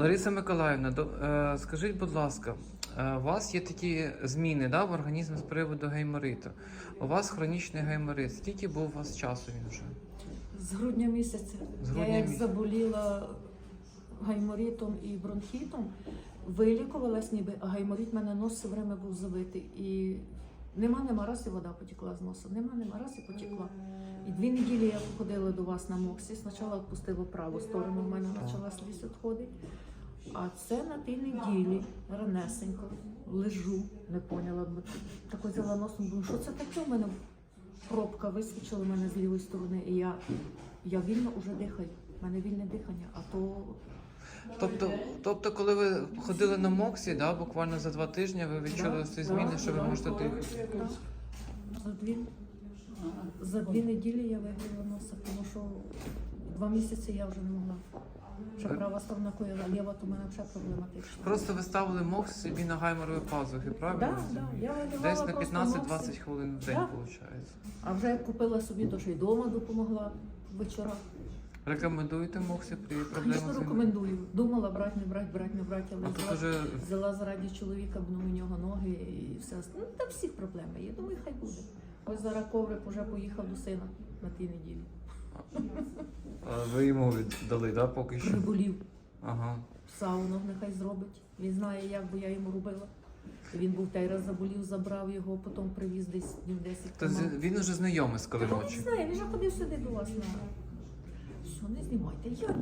Лариса Миколаївна, до- е, скажіть, будь ласка, е, у вас є такі зміни да, в організмі з приводу гаймориту. У вас хронічний гайморит. Скільки був у вас часу він вже? З грудня місяця. З грудня я як місяця. заболіла гайморитом і бронхітом, вилікувалась ніби, а гайморит мене нос все время був завитий. І нема, нема раз і вода потекла з носа. Нема, нема раз і потекла. І дві неділі я походила до вас на Моксі. Спочатку відпустила праву сторону, в мене почала слізь відходити. А це на тій неділі ранесенько лежу, не поняла. Так взяла носом, думаю, що це таке в мене пробка вискочила мене з лівої сторони, і я, я вільно вже дихаю. У мене вільне дихання, а то Тобто, тобто, коли ви ходили на Моксі, да, буквально за два тижні ви відчули Да, ці да, зміни, що ви можете дихати. так, за дві, за дві неділі я виграла носа, тому що два місяці я вже не могла. Що права сторона коїла, ліва, то в мене вже проблематично. Просто ви ставили Мокс собі на гайморові пазухи, правильно? Да, да, я Десь на 15-20 хвилин в день, Да. виходить. А вже купила собі, то що й вдома допомогла вечора. Рекомендуєте Моксі при Звісно, проблемах з гайморитом? рекомендую. Думала брати, не брати, брати, не брати, але взяла, уже взяла заради чоловіка, бо ну, у нього ноги і все. Ну, та всіх проблем. є. Думаю, хай буде. Ось зараз коврик вже поїхав до сина на тій неділі. А, ви йому віддали, да, поки що? Приболів. Ага. Сауну нехай зробить. Він знає, як бо я йому робила. Він був той раз заболів, забрав його, потім привіз десь днів 10 Тобто тому. він уже знайомий з Та Він Калиночі. знає, він вже ходив сюди до вас на. Що, не знімайте. Я...